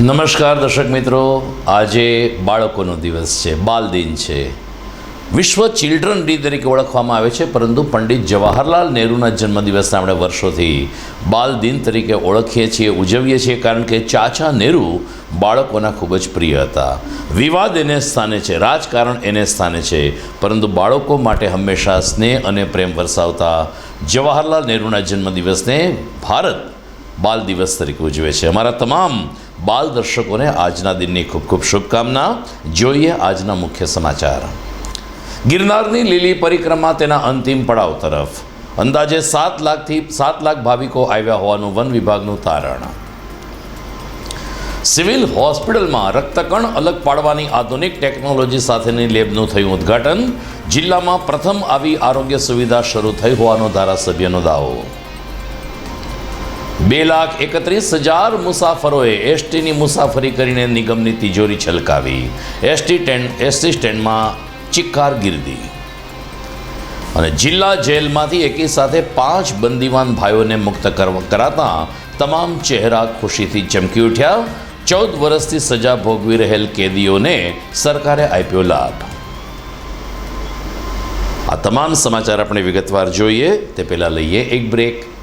નમસ્કાર દર્શક મિત્રો. આજે બાળકોનો દિવસ છે બાલ દિન છે. વિશ્વ ચિલ્ડ્રન ડે તરીકે ઓળખવામાં આવે છે, પરંતુ પંડિત જવાહરલાલ નહેરુના જન્મદિવસને આપણે વર્ષોથી બાલ દિન તરીકે ઓળખીએ છીએ, ઉજવીએ છીએ, કારણ કે ચાચા નહેરુ બાળકોના ખૂબ જ પ્રિય હતા. વિવાદ એને સ્થાને છે, રાજકારણ એને સ્થાને છે, પરંતુ બાળકો માટે હંમેશા સ્નેહ અને પ્રેમ વરસાવતા જવાહરલાલ નહેરુના જન્મદિવસને ભારત બાલ દિવસ તરીકે ઉજવે છે. અમારા તમામ બાલ દર્શકોને આજના દિનની ખૂબ ખૂબ શુભકામના. જોઈએ આજના મુખ્ય સમાચાર. ગિરનારની લીલી પરિક્રમા તેના અંતિમ પડાવ તરફ. અંદાજે સાત લાખથી સાત લાખ ભાવિકો આવ્યા હોવાનું વન વિભાગનું તારણ. સિવિલ હોસ્પિટલમાં રક્તકણ અલગ પાડવાની આધુનિક ટેકનોલોજી સાથેની લેબનું થયું ઉદ્ઘાટન. જિલ્લામાં પ્રથમ આવી આરોગ્ય સુવિધા શરૂ થઈ હોવાનો ધારાસભ્યનો દાવો. બે લાખ એકત્રીસ હજાર મુસાફરોએ એસટીની મુસાફરી કરીને નિગમની તિજોરી છલકાવી. એસટી સ્ટેન્ડ એસટી સ્ટેન્ડમાં ચિક્કાર ગીરદી. અને જિલ્લા જેલમાંથી એકી સાથે પાંચ બંદીવાન ભાઈઓને મુક્ત કર- કરાતા તમામ ચહેરા ખુશીથી ચમકી ઉઠ્યા. ચૌદ વર્ષથી સજા ભોગવી રહેલ કેદીઓને સરકારે આપ્યો લાભ. આ તમામ સમાચાર આપણે વિગતવાર જોઈએ. તે પહેલાં લઈએ એક બ્રેક.